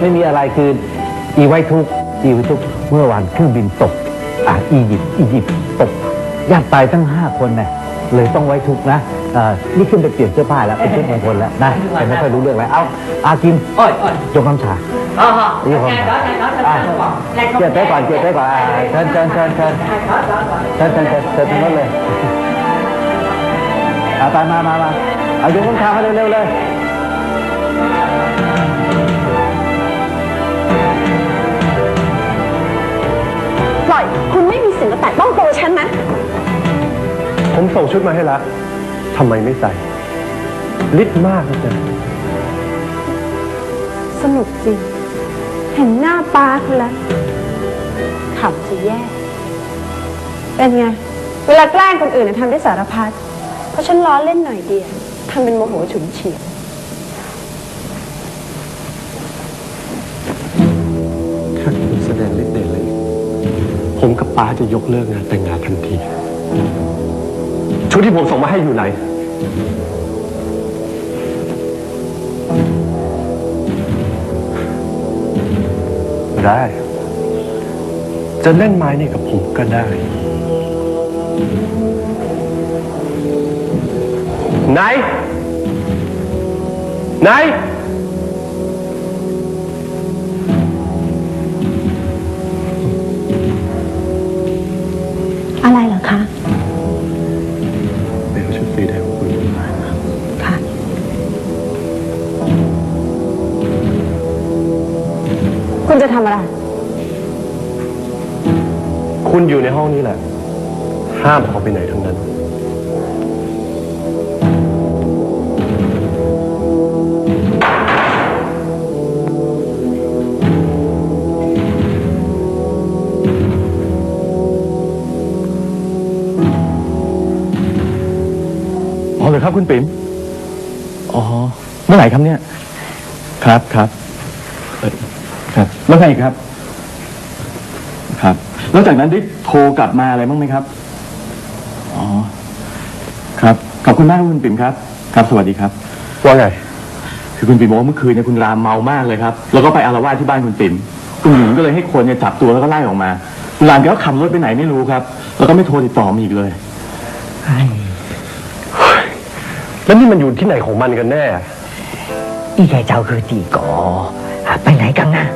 ไม่มีอะไรคืออีไว้ทุกข์อีไว้ทุกข์เมื่อวานเครื่องบินตกอ่าอียิปต์อียิปต์ตกญาติตายตั้งห้าคนนะเลยต้องไว้ทุกข์นะเอ่อนี่ขึ้นไปเปลี่ยนเสื้อผ้าแล้วเป็นชุดมงคลแล้วนะแต่ไม่ค่อยรู้เรื่องอะไรเอาอากิน Ôi, ôi. จงคำฉา Ờ, ờ. Đi không? Này đó, này đó, này đó, À. này đó. Này không เกียรติ nghe. ก่อนเกียรติก่อนอ่าเชิญเชิญเชิญเชิญ Này đó, đó, đó. เชิญเชิญเชิญเชิญตรงนั้นเลยเอาตามมามามาเอายกคำฉามาเร็วๆเลย ล่อย คุณไม่มีสิทธิ์มาแตะต้องตัวฉันนะ ผมส่งชุดมาให้แล้วทำไมไม่ใส่ฤทธิ์มากนะจ๊ะสนุกจริง เห็นหน้าป้าคุณแล้วขำจะแย่ เป็นไง เวลาแกล้งคนอื่นน่ะทำได้สารพัด เพราะฉันล้อเล่นหน่อยเดียวทำเป็นโมโหฉุนเฉียว ผมกับป้าจะยกเลิกงานแต่งงานทันที ชุดที่ผมส่งมาให้อยู่ไหน ได้ จะเล่นไม้นี่กับผมก็ได้ ไหน ไหน อะไรเหรอคะเดี๋ยวชุดสีแดงของคุณมาค่ะ คุณจะทำอะไร คุณอยู่ในห้องนี้แหละ ห้ามออกไปไหนทั้งนั้น อ๋อเหรอครับคุณปิ๋มอ๋อ เมื่อไหร่ครับเนี่ย ครับครับเอ่อครับ แล้วไงอีกครับ ครับ แล้วจากนั้นได้โทรกลับมาอะไรบ้างไหมครับ อ๋อ ครับ ขอบคุณมากครับคุณปิ๋มครับ ครับ สวัสดีครับ ว่าไง คือคุณปิ๋มบอกว่าเมื่อคืนเนี่ยคุณรามเมามากเลยครับ แล้วก็ไปอารวาสที่บ้านคุณปิ๋มคุณหญิงก็เลยให้คนเนี่ยจับตัวแล้วก็ไล่ออกมาคุณรามแกก็ขับรถไปไหนไม่รู้ครับ แล้วก็ไม่โทรติดต่อมาอีกเลย แล้วนี่มันอยู่ที่ไหนของมันกันแน่อีแกเจ้าคือตีก่ออะไปไหนกันนะ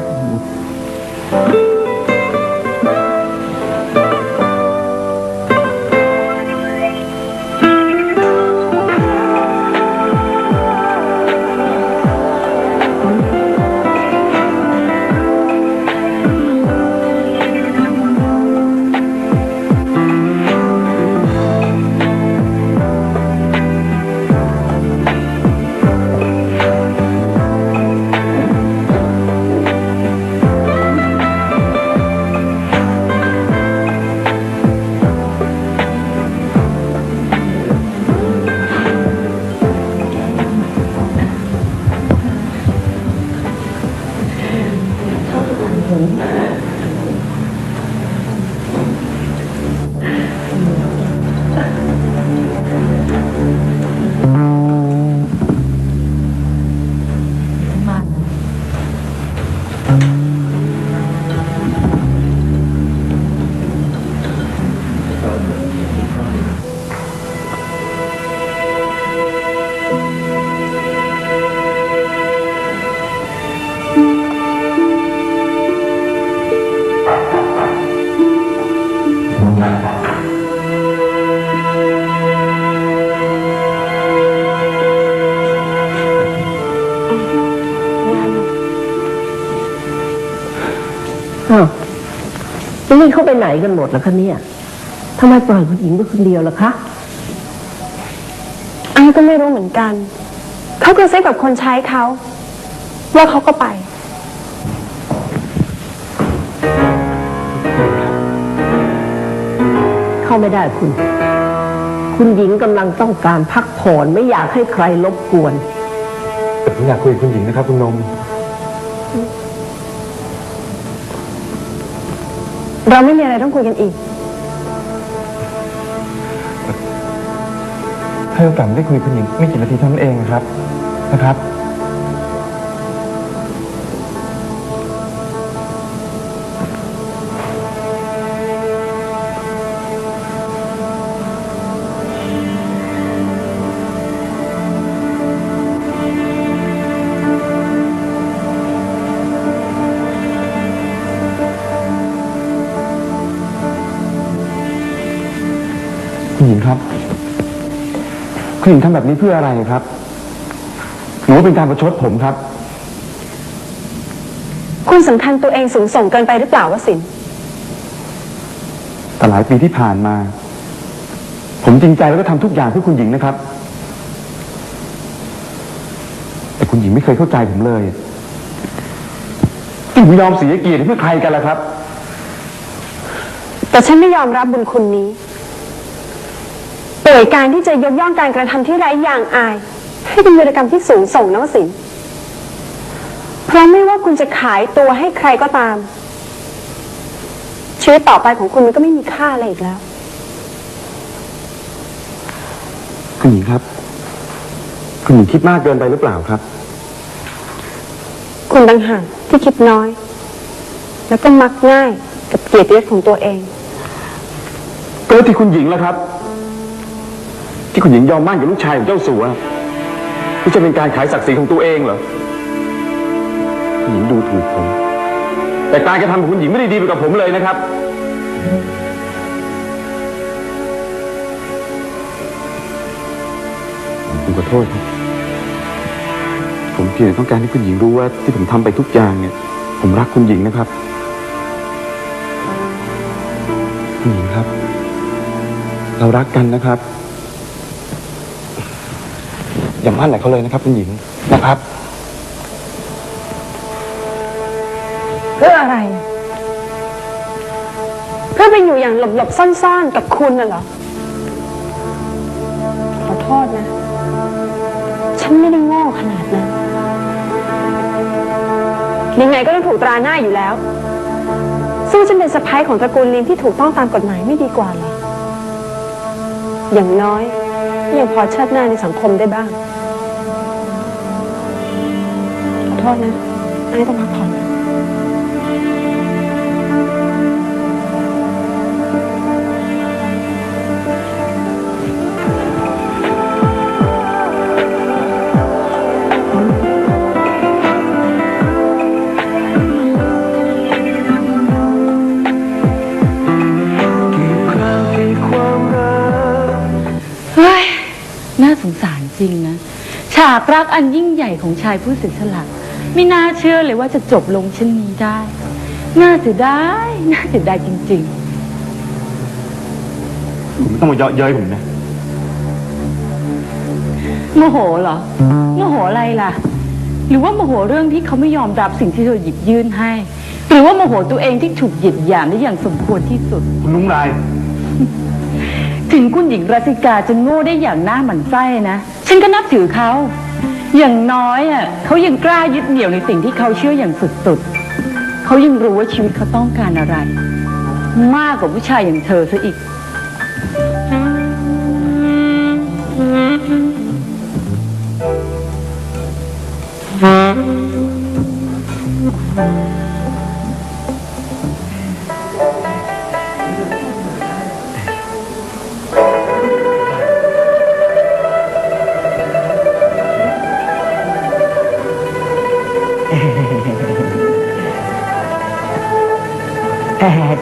อ้าวแล้วนี่เขาไปไหนกันหมดแล้วคะเนี่ยทำไมปล่อยผู้หญิงไว้คนเดียวล่ะคะไอ้ก็ไม่รู้เหมือนกัน เขากระซิบกับคนใช้เขาว่าเขาก็ไป เข้าไม่ได้คุณ คุณหญิงกำลังต้องการพักผ่อนไม่อยากให้ใครรบกวน แต่ผมอยากคุยกับคุณหญิงนะครับ คุณนม เราไม่มีอะไรต้องคุยกันอีกให้โอกาสได้คุยกับคุณหญิงไม่กี่นาทีเท่านั้นเองครับนะครับ คุณหญิงทำแบบนี้เพื่ออะไรครับหรือว่าเป็นการประชดผมครับ คุณสำคัญตัวเองสูงส่งเกินไปหรือเปล่าวะสินแต่หลายปีที่ผ่านมา ผมจริงใจแล้วก็ทำทุกอย่างเพื่อคุณหญิงนะครับ แต่คุณหญิงไม่เคยเข้าใจผมเลยผมยอมเสียเกียรติเพื่อใครกันล่ะครับ แต่ฉันไม่ยอมรับบุญคุณนี้ ป่วยการที่จะยกย่องการกระทำที่ไร้อย่างอาย ให้เป็นวีรกรรมที่สูงส่งนะวสินเพราะไม่ว่าคุณจะขายตัวให้ใครก็ตาม ชีวิตต่อไปของคุณมันก็ไม่มีค่าอะไรอีกแล้ว คุณหญิงครับ คุณหญิงคิดมากเกินไปหรือเปล่าครับ คุณต่างหากที่คิดน้อย แล้วก็มักง่ายกับเกียรติยศของตัวเองก็แล้วที่คุณหญิงล่ะครับ ที่คุณหญิงยอมมั่นกับลูกชายของเจ้าสัวนี่จะเป็นการขายศักดิ์ศรีของตัวเองเหรอคุณหญิงดูถูกผม แต่การกระทำของคุณหญิงไม่ได้ดีไปกับผมเลยนะครับ ผมขอโทษครับ ผมเพียงต้องการให้คุณหญิงรู้ว่าที่ผมทำไปทุกอย่างเนี่ย ผมรักคุณหญิงนะครับ คุณหญิงครับ เรารักกันนะครับ อย่ามั่นอะไรเขาเลยนะครับคุณหญิงนะครับ เพื่ออะไร เพื่อไปอยู่อย่างหลบๆซ่อนๆกับคุณน่ะเหรอ ขอโทษนะ ฉันไม่ได้โง่ขนาดนั้น ยังไงก็ต้องถูกตราหน้าอยู่แล้วสู้ฉันเป็นสะพ้ายของตระกูลลินที่ถูกต้องตามกฎหมายไม่ดีกว่าเหรอ อย่างน้อย ยังพอชาติหน้าในสังคมได้บ้าง ขอโทษนะไอ้ต้องพักผ่อน รจริงนะ ฉากรักอันยิ่งใหญ่ของชายผู้เสียสละไม่น่าเชื่อเลยว่าจะจบลงเช่นนี้ได้ น่าเสียดายน่าเสียดายจริง คุณไม่ต้องมาเยาะเย้ยผมนะ ๆ โมโหเหรอ โมโหอะไรล่ะ หรือว่าโมโหเรื่องที่เขาไม่ยอมรับสิ่งที่เธอหยิบยื่นให้ หรือว่าโมโหตัวเองที่ถูกเหยียดหยามได้อย่างสมควรที่สุด คุณนุ้งราย ถึงคุณหญิงรัติกาจะโง่ได้อย่างหน้าหมันไส้นะ ฉันก็นับถือเขา อย่างน้อยอะเขายังกล้ายึดเหนี่ยวในสิ่งที่เขาเชื่ออย่างสุดๆเขายังรู้ว่าชีวิตเขาต้องการอะไร มากกว่าผู้ชายอย่างเธอซะอีกเ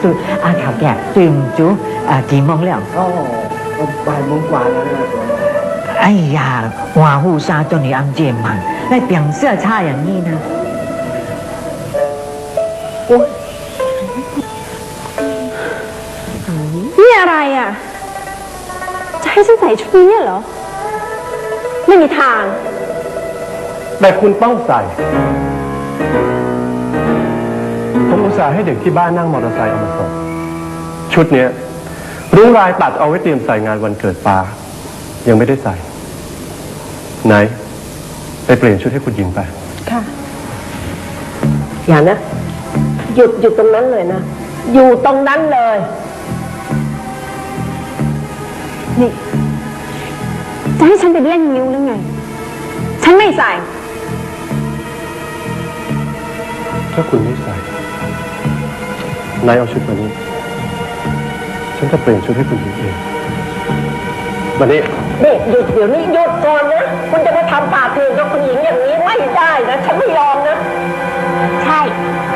สุดอาข่าแก่ตื่นจุกี่โมงแล้วก็บ่ายโมงกว่าแล้วนะไอ้ยาหัวหูซาตัวนี้อังเจมันได้เปลี่ยนเสื้อชาอย่างนี้นะโอ๊ยนี่อะไรอะ จะให้ฉันใส่ชุดนี้เหรอ ไม่มีทาง แต่คุณต้องใส่ ผมอุตส่าห์ให้เด็กที่บ้านนั่งมอเตอร์ไซค์เอามาส่งชุดเนี้ยรุ้งรายตัดเอาไว้เตรียมใส่งานวันเกิดปายังไม่ได้ใส่ ไหน ไปเปลี่ยนชุดให้คุณหญิงไป ค่ะ อย่านะ หยุดหยุดตรงนั้นเลยนะ อยู่ตรงนั้นเลย นี่ จะให้ฉันไปเล่นนิ้วหรือไง ฉันไม่ใส่ ถ้าคุณไม่ใส่ นายเอาชุดมานี้ ฉันจะเปลี่ยนชุดให้คุณหญิงเองมานี้นี่หยุดเดี๋ยวนี้หยุดก่อนนะ คุณจะมาทำป่าเถื่อนกับคุณหญิงอย่างนี้ไม่ได้นะ ฉันไม่ยอมนะ ใช่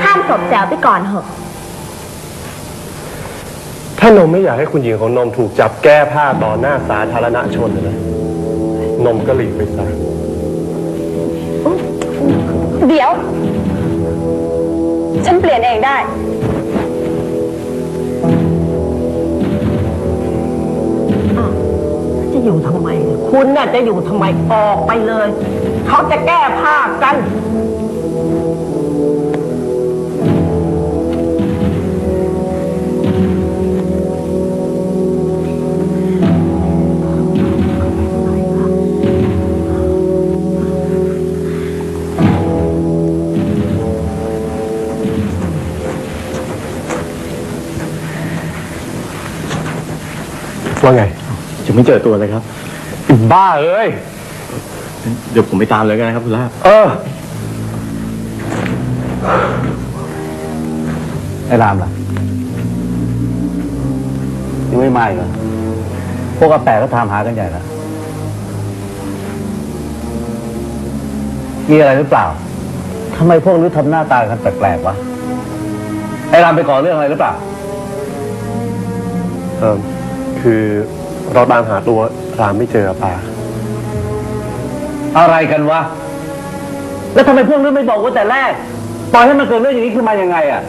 ห้ามสบแจวไปก่อนเหอะ ถ้านมไม่อยากให้คุณหญิงของนมถูกจับแก้ผ้าต่อหน้าสาธารณชนนะนะนมก็หลีกไปซะ เดี๋ยว ฉันเปลี่ยนเองได้ อยู่ทำไม คุณน่ะจะอยู่ทำไมออกไปเลย เขาจะแก้ผ้ากัน ว่าไง ยังไม่เจอตัวเลยครับ บ้าเอ้ย เดี๋ยวผมไปตามเลยกันนะครับคุณลาบเออ ไอ้รามล่ะยังไม่มาอีกเหรอพวกกระแปะก็ตามหากันใหญ่แล้วมีอะไรหรือเปล่าทำไมพวกรู้ทำหน้าตากันแปลกๆวะ ไอ้รามไปก่อเรื่องอะไรหรือเปล่า เออคือ เราตามหาตัวรามไม่เจอปาอะไรกันวะ แล้วทำไมพวกนี้ไม่บอกว่าแต่แรก ปล่อยให้มันเกิดเรื่องอย่างนี้ขึ้นมายังไงอะ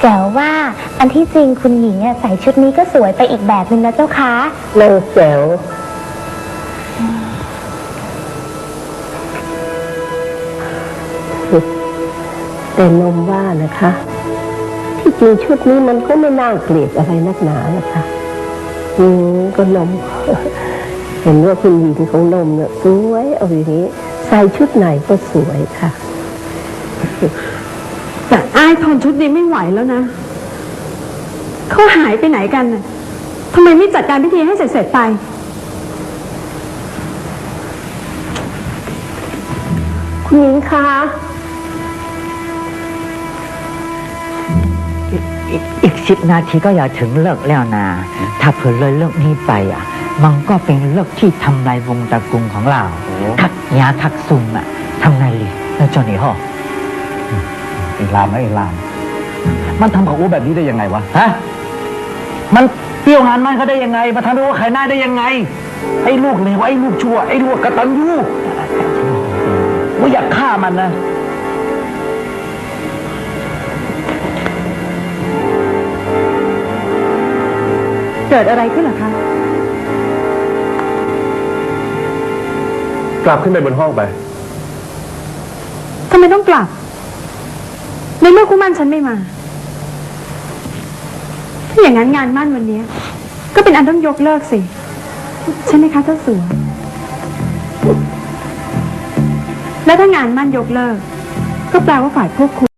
แจ๋วว่าอันที่จริงคุณหญิงอะใส่ชุดนี้ก็สวยไปอีกแบบนึงนะเจ้าคะ นางแจ๋ว แต่นมว่านะคะ ที่จริงชุดนี้มันก็ไม่น่าเกลียดอะไรนักหนานะคะอืมก็นม เห็นว่าคุณหญิงของนมเนี่ยสวยเอาอย่างนี้ใส่ชุดไหนก็สวยค่ะ แต่อ้ายทนชุดนี้ไม่ไหวแล้วนะ เขาหายไปไหนกันน่ะทำไมไม่จัดการพิธีให้เสร็จๆไป คุณหญิงคะ สิบนาทีก็อย่าถึงเลิกแล้วนะถ้าเผื่อเลยเลิกนี้ไปอะ มันก็เป็นเลิกที่ทำลายวงตระกูลของเราทักยาทักซุมอะทำไงลีแล้วเจอนี่ห่อไอ้รามนะไอ้ราม มันทำกับอูแบบนี้ได้ยังไงวะฮะมันเปรี้ยวงานมันเขาได้ยังไง มาทำให้ว่าขายหน้าได้ยังไง ไอ้ลูกเลวไอ้ลูกชั่วไอ้ลูกกตัญญูว่าอยากฆ่ามันนะ กิดอะไรขึ้นเหรอคะ กลับขึ้นไปบนห้องไป ทำไมต้องกลับ ในเมื่อคู่มั่นฉันไม่มา ถ้าอย่างนั้นงานมั่นวันนี้ ก็เป็นอันต้องยกเลิกสิ ใช่ไหมคะเจ้าสัว และถ้างานมั่นยกเลิก ก็แปลว่าฝ่ายพวกคุณ